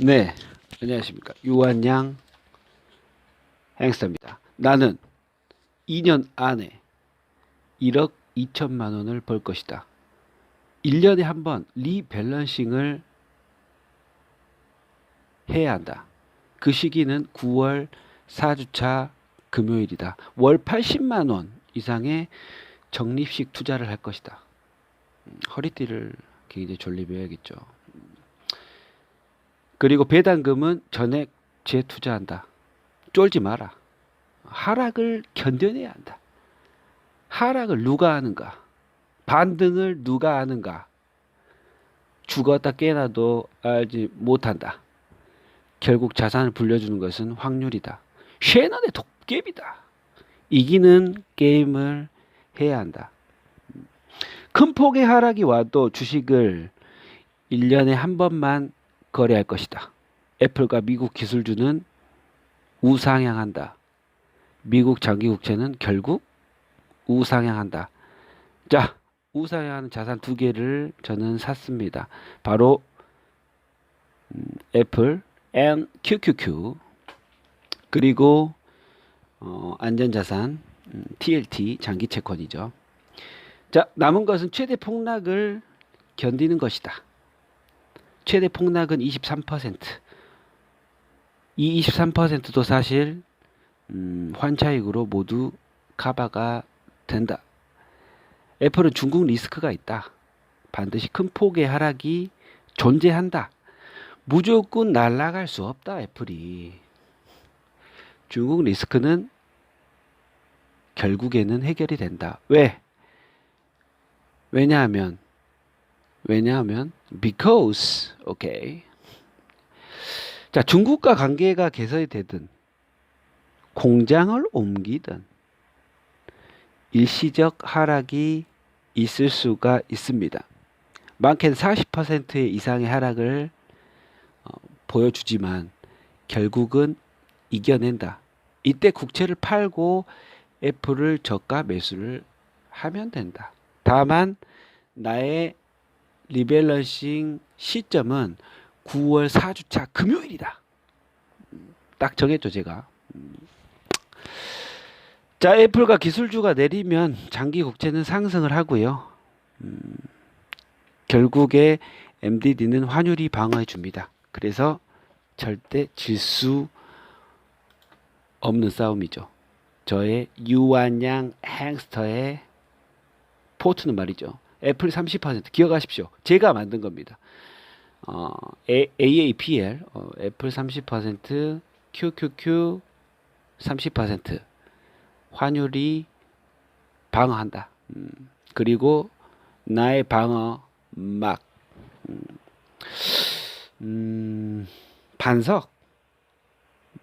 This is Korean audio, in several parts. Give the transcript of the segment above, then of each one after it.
네, 안녕하십니까. 유한양 행스터입니다. 나는 2년 안에 1억 2천만 원을 벌 것이다. 1년에 한 번 리밸런싱을 해야 한다. 그 시기는 9월 4주차 금요일이다. 월 80만 원 이상의 적립식 투자를 할 것이다. 음, 허리띠를 굉장히 졸리매야겠죠. 그리고 배당금은 전액 재투자한다. 쫄지 마라. 하락을 견뎌내야 한다. 하락을 누가 하는가? 반등을 누가 하는가? 죽었다 깨나도 알지 못한다. 결국 자산을 불려주는 것은 확률이다. 쉐넌의 도깨비다. 이기는 게임을 해야 한다. 큰 폭의 하락이 와도 주식을 1년에 한 번만 거래할 것이다. 애플과 미국 기술주는 우상향한다. 미국 장기 국채는 결국 우상향한다. 자, 우상향하는 자산 두 개를 저는 샀습니다. 바로 음, 애플 and QQQ 그리고 어, 안전자산 음, TLT 장기 채권이죠. 자, 남은 것은 최대 폭락을 견디는 것이다. 최대 폭락은 23%. 이 23%도 사실 음, 환차익으로 모두 커버가 된다. 애플은 중국 리스크가 있다. 반드시 큰 폭의 하락이 존재한다. 무조건 날아갈 수 없다. 애플이. 중국 리스크는 결국에는 해결이 된다. 왜? 왜냐하면 왜냐하면 because 오케이. 자, 중국과 관계가 개선이 되든 공장을 옮기든 일시적 하락이 있을 수가 있습니다. 많게는 40% 이상의 하락을 어, 보여주지만 결국은 이겨낸다. 이때 국채를 팔고 애플을 저가 매수를 하면 된다. 다만 나의 리밸런싱 시점은 9월 4주차 금요일이다. 음, 딱 정했죠, 제가. 음. 자, 애플과 기술주가 내리면 장기 국채는 상승을 하고요. 음, 결국에 MDD는 환율이 방어해 줍니다. 그래서 절대 질 수 없는 싸움이죠. 저의 유한양 행스터의 포트는 말이죠. 애플 30% 기억하십시오. 제가 만든 겁니다. 어, AAPL 어, 애플 30% QQQ 30% 환율이 방어한다. 음, 그리고 나의 방어 막 음, 음, 반석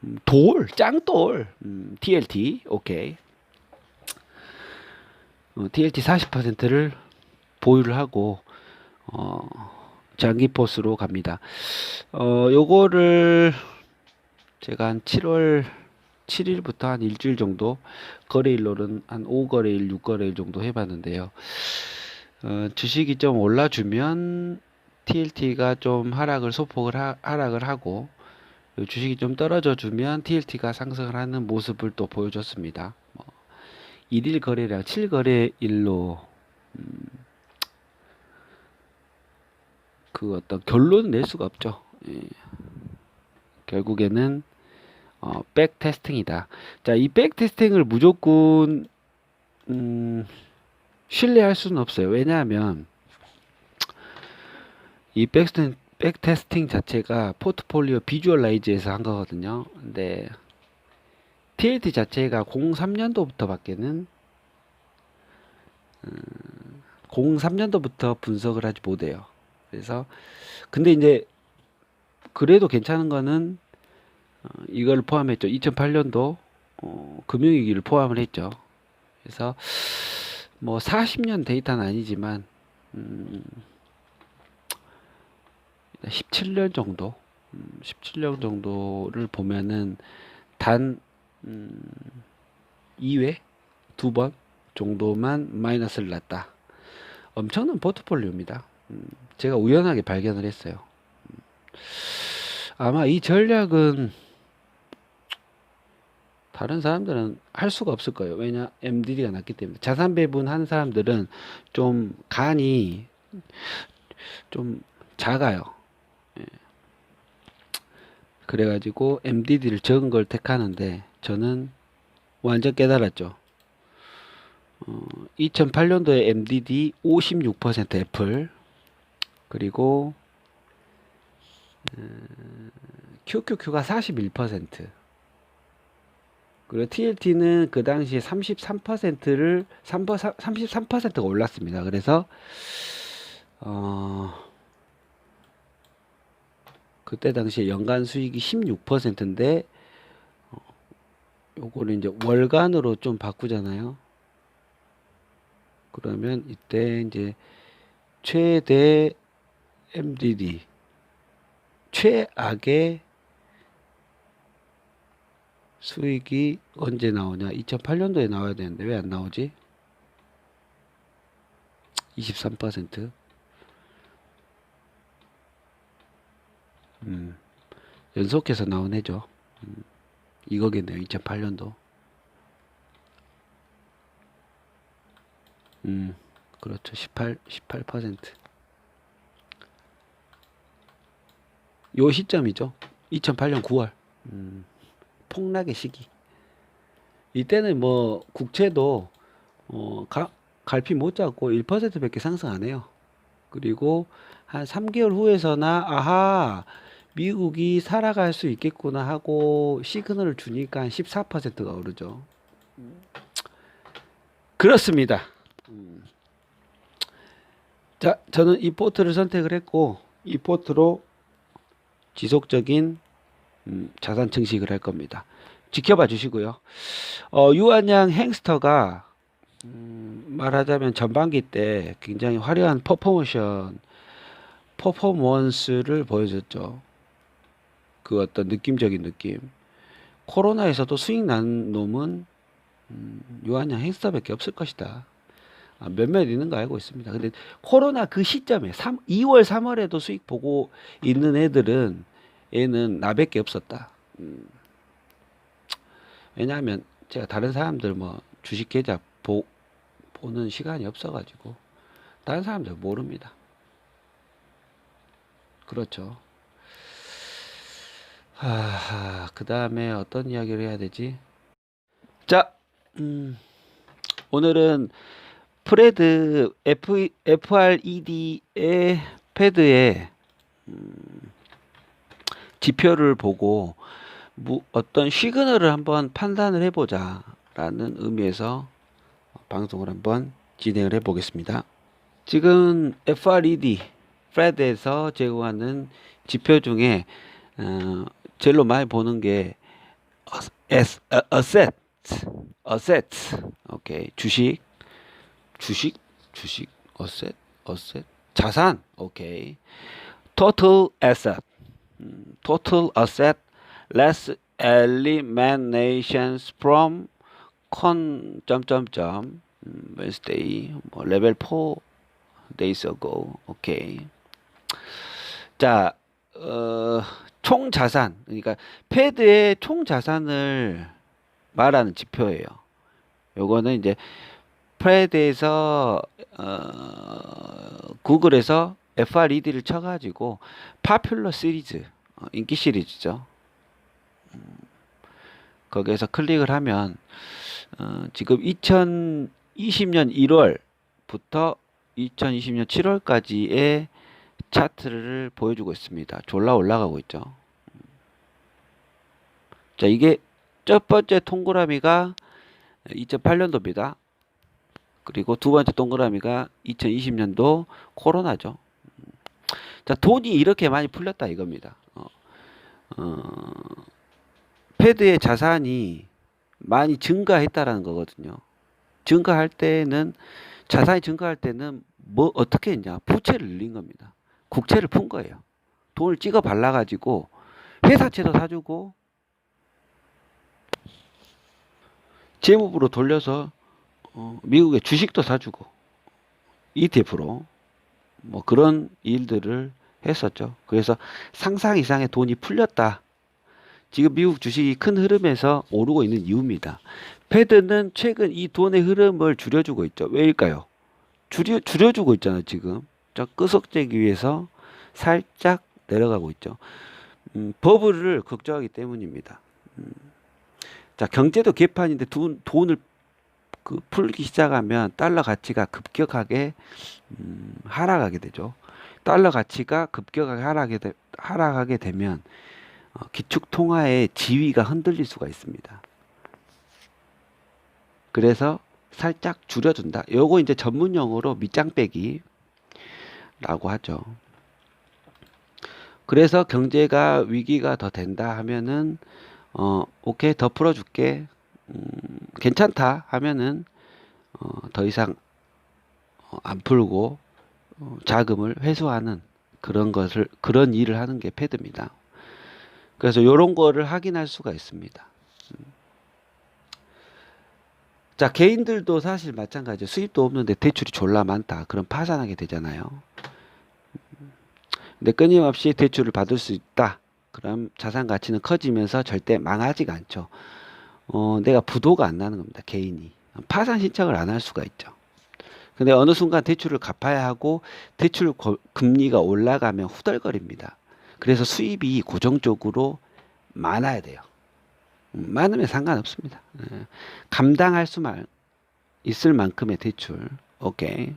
음, 돌 짱돌 음, TLT 오케이 어, TLT 40%를 보유를 하고 어, 장기 포스로 갑니다. 어, 요거를 제가 한 7월 7일부터 한 일주일 정도 거래일로는 한 5거래일, 6거래일 정도 해봤는데요. 어, 주식이 좀 올라주면 TLT가 좀 하락을 소폭을 하, 하락을 하고 주식이 좀 떨어져 주면 TLT가 상승을 하는 모습을 또 보여줬습니다. 뭐, 1일 거래량 7거래일로 음, 그 어떤 결론을 낼 수가 없죠. 예. 결국에는 어, 백 테스팅이다. 자, 이 백 테스팅을 무조건 음, 신뢰할 수는 없어요. 왜냐하면 이 백스팅, 백 테스팅 자체가 포트폴리오 비주얼라이즈에서 한 거거든요. 근데 TLT 자체가 03년도부터 밖에는 음, 03년도부터 분석을 하지 못해요. 그래서 근데 이제 그래도 괜찮은 거는 어, 이걸 포함했죠. 2008년도 어, 금융위기를 포함을 했죠. 그래서 뭐 40년 데이터는 아니지만 음, 17년 정도, 음, 17년 정도를 보면은 단 음, 2회 두 번 정도만 마이너스를 났다. 엄청난 포트폴리오입니다. 음, 제가 우연하게 발견을 했어요. 음, 아마 이 전략은 다른 사람들은 할 수가 없을 거예요. 왜냐, MDD가 낮기 때문에. 자산 배분한 사람들은 좀 간이 좀 작아요. 예. 그래가지고 MDD를 적은 걸 택하는데 저는 완전 깨달았죠. 어, 2008년도에 MDD 56% 애플 그리고 음, QQQ가 41% 그리고 TLT는 그 당시에 33%를 33%가 올랐습니다. 그래서 어 그때 당시에 연간 수익이 16%인데 어, 요거를 이제 월간으로 좀 바꾸잖아요. 그러면 이때 이제 최대 MDD 최악의 수익이 언제 나오냐? 2008년도에 나와야 되는데 왜 안 나오지? 23%. 음, 연속해서 나온 해죠. 음, 이거겠네요. 2008년도. 음, 그렇죠. 18, 18%. 요 시점이죠. 2008년 9월. 음, 폭락의 시기. 이때는 뭐 국채도 어, 가, 갈피 못 잡고 1%밖에 상승 안 해요. 그리고 한 3개월 후에서나 아하 미국이 살아갈 수 있겠구나 하고 시그널을 주니까 한 14%가 오르죠. 그렇습니다. 음. 자, 저는 이 포트를 선택을 했고 이 포트로 지속적인 음, 자산 증식을 할 겁니다. 지켜봐 주시고요. 어, 유한양 행스터가 음, 말하자면 전반기 때 굉장히 화려한 퍼포모션 퍼포먼스를 보여줬죠. 그 어떤 느낌적인 느낌. 코로나에서도 수익 난 놈은 음, 유한양 행스터밖에 없을 것이다. 아, 몇몇 있는 거 알고 있습니다. 근데 코로나 그 시점에 3, 2월, 3월에도 수익 보고 있는 애들은 얘는 나밖에 없었다. 음. 왜냐하면 제가 다른 사람들 뭐 주식 계좌 보, 보는 시간이 없어가지고 다른 사람들 모릅니다. 그렇죠. 하, 그 다음에 어떤 이야기를 해야 되지? 자, 음, 오늘은 프레드 F, FRED의 패드에 음, 지표를 보고 뭐 어떤 시그널을 한번 판단을 해보자 라는 의미에서 방송을 한번 진행을 해보겠습니다. 지금 FRED, 프레드에서 제공하는 지표 중에 어, 제일로 많이 보는 게 asset, asset, 오케이 주식, 주식, 주식, asset, asset, 자산, 오케이, total asset, 음, total asset less eliminations from con 점점점 음, Wednesday 뭐 레벨 4 days ago 오케이 자 어, 총 자산 그러니까 패드의 총 자산을 말하는 지표예요 요거는 이제 패드에서 어, 구글에서 FRED를 쳐가지고 파퓰러 시리즈 어, 인기 시리즈죠 음, 거기에서 클릭을 하면 어, 지금 2020년 1월부터 2020년 7월까지의 차트를 보여주고 있습니다. 졸라 올라가고 있죠. 자, 이게 첫 번째 동그라미가 2008년도입니다. 그리고 두 번째 동그라미가 2020년도 코로나죠. 자, 돈이 이렇게 많이 풀렸다 이겁니다. 어, 어, 패드의 자산이 많이 증가했다라는 거거든요. 증가할 때는 자산이 증가할 때는 뭐 어떻게 했냐? 부채를 늘린 겁니다. 국채를 푼 거예요. 돈을 찍어 발라 가지고 회사채도 사주고 재무부로 돌려서 어, 미국의 주식도 사주고 ETF로 뭐 그런 일들을 했었죠. 그래서 상상 이상의 돈이 풀렸다. 지금 미국 주식이 큰 흐름에서 오르고 있는 이유입니다. 패드는 최근 이 돈의 흐름을 줄여주고 있죠. 왜일까요? 줄여, 줄여주고 있잖아요, 지금. 저 끄석재기 위해서 살짝 내려가고 있죠. 음, 버블을 걱정하기 때문입니다. 음. 자, 경제도 개판인데 돈, 돈을 그 풀기 시작하면 달러 가치가 급격하게 음, 하락하게 되죠. 달러 가치가 급격하게 하락하게, 되, 하락하게 되면 어, 기축 통화의 지위가 흔들릴 수가 있습니다. 그래서 살짝 줄여준다. 요거 이제 전문 용어로 밑장 빼기라고 하죠. 그래서 경제가 위기가 더 된다 하면은 어 오케이 더 풀어줄게 음, 괜찮다 하면은 어, 더 이상 어, 안 풀고 어, 자금을 회수하는 그런 것을 그런 일을 하는 게 패드입니다. 그래서 이런 거를 확인할 수가 있습니다. 음. 자 개인들도 사실 마찬가지죠. 수입도 없는데 대출이 졸라 많다. 그럼 파산하게 되잖아요. 근데 끊임없이 대출을 받을 수 있다. 그럼 자산 가치는 커지면서 절대 망하지가 않죠. 어, 내가 부도가 안 나는 겁니다. 개인이. 파산 신청을 안 할 수가 있죠. 근데 어느 순간 대출을 갚아야 하고 대출 거- 금리가 올라가면 후덜거립니다. 그래서 수입이 고정적으로 많아야 돼요. 음, 많으면 상관없습니다. 예. 감당할 수만 있을 만큼의 대출. 오케이.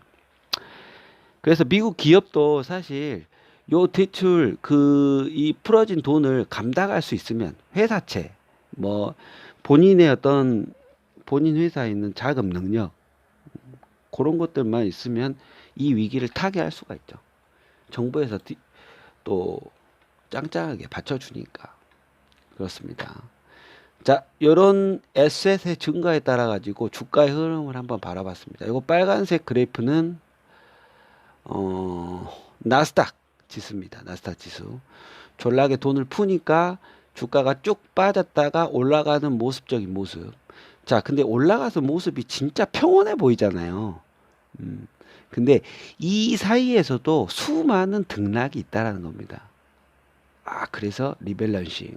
그래서 미국 기업도 사실 요 대출 그 이 풀어진 돈을 감당할 수 있으면 회사채 뭐 본인의 어떤 본인 회사에 있는 자금 능력 그런 것들만 있으면 이 위기를 타개할 수가 있죠. 정부에서 뒤- 또 짱짱하게 받쳐주니까 그렇습니다. 자, 요런 에셋의 증가에 따라 가지고 주가의 흐름을 한번 바라봤습니다. 이거 빨간색 그래프는 어, 나스닥 지수입니다. 나스닥 지수. 졸라게 돈을 푸니까 주가가 쭉 빠졌다가 올라가는 모습적인 모습. 자, 근데 올라가서 모습이 진짜 평온해 보이잖아요. 음. 근데 이 사이에서도 수많은 등락이 있다라는 겁니다. 아, 그래서 리밸런싱,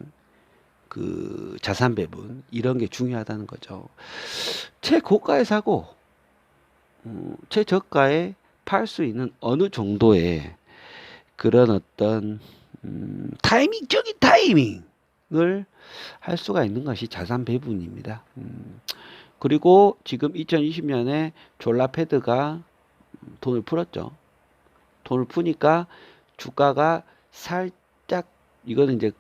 그 자산 배분 이런 게 중요하다는 거죠. 최고가에 사고, 음, 최저가에 팔 수 있는 어느 정도의 그런 어떤 음, 타이밍적인 타이밍 을 할 수가 있는 것이 자산 배분입니다. 음, 그리고 지금 2020년에 졸라 패드가 돈을 풀었죠. 돈을 푸니까 주가가 살짝 이거는 이제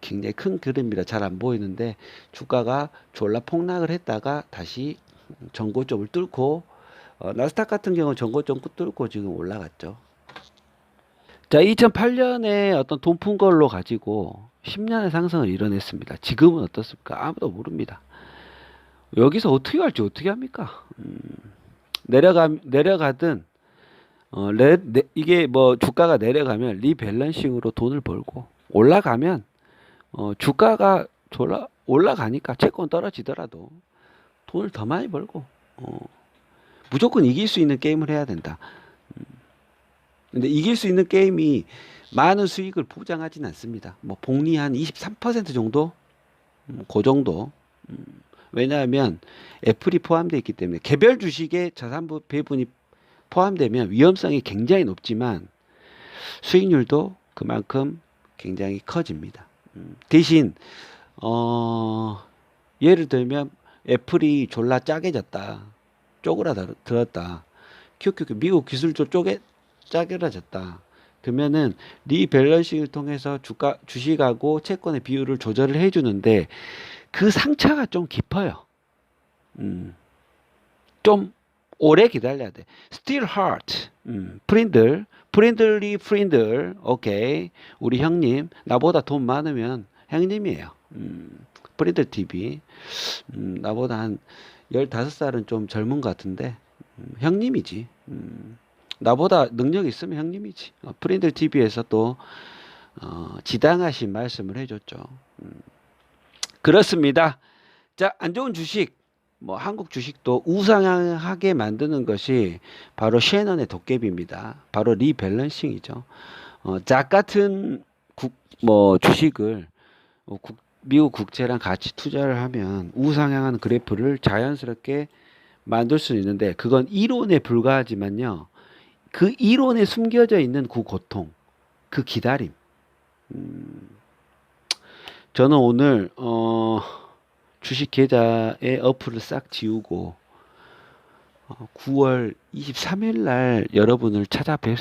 굉장히 큰 그림이라 잘 안 보이는데 주가가 졸라 폭락을 했다가 다시 전고점을 뚫고 어, 나스닥 같은 경우 전고점 뚫고 지금 올라갔죠. 자, 2008년에 어떤 돈 푼 걸로 가지고 10년의 상승을 이뤄냈습니다. 지금은 어떻습니까? 아무도 모릅니다. 여기서 어떻게 할지 어떻게 합니까? 음, 내려가 내려가든 어, 레, 네, 이게 뭐 주가가 내려가면 리밸런싱으로 돈을 벌고 올라가면 어, 주가가 졸라 올라가니까 채권 떨어지더라도 돈을 더 많이 벌고 어, 무조건 이길 수 있는 게임을 해야 된다. 음, 근데 이길 수 있는 게임이 많은 수익을 보장하진 않습니다. 뭐 복리 한 23% 정도, 음, 그 정도. 음, 왜냐하면 애플이 포함되어 있기 때문에 개별 주식의 자산 부- 배분이 포함되면 위험성이 굉장히 높지만 수익률도 그만큼 굉장히 커집니다. 음, 대신 어, 예를 들면 애플이 졸라 짜게 졌다, 쪼그라들었다, QQQ 미국 기술조 쪽에 짜그라졌다. 그러면은 리밸런싱을 통해서 주가 주식하고 채권의 비율을 조절을 해주는데 그 상처가 좀 깊어요. 음, 좀 오래 기다려야 돼. Still hard. 음, 프린들, 프린들리 프린들. 오케이. 우리 형님 나보다 돈 많으면 형님이에요. 음, 프린들 TV. 음, 나보다 한 15살은 좀 젊은 것 같은데 음, 형님이지. 음, 나보다 능력 있으면 형님이지. 어, 프린들 TV에서 또 어, 지당하신 말씀을 해줬죠. 음, 그렇습니다. 자, 안 좋은 주식, 뭐 한국 주식도 우상하게 만드는 것이 바로 셰넌의 도깨비입니다. 바로 리밸런싱이죠. 어, 작 같은 국, 뭐 주식을 어, 국, 미국 국채랑 같이 투자를 하면 우상향하는 그래프를 자연스럽게 만들 수 있는데 그건 이론에 불과하지만요. 그 이론에 숨겨져 있는 그 고통, 그 기다림. 음, 저는 오늘 어, 주식 계좌의 어플을 싹 지우고 어, 9월 23일 날 여러분을 찾아뵐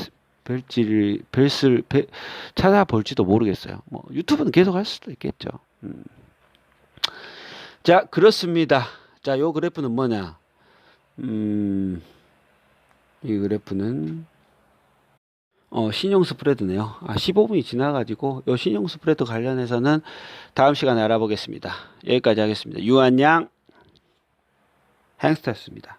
뵐지를 뵐을 뵐- 찾아볼지도 모르겠어요. 뭐 유튜브는 계속 할 수도 있겠죠. 음. 자 그렇습니다. 자요 그래프는 뭐냐? 음, 이 그래프는 어, 신용 스프레드네요. 아, 15분이 지나가지고 요 신용 스프레드 관련해서는 다음 시간에 알아보겠습니다. 여기까지 하겠습니다. 유한양 행스터였습니다.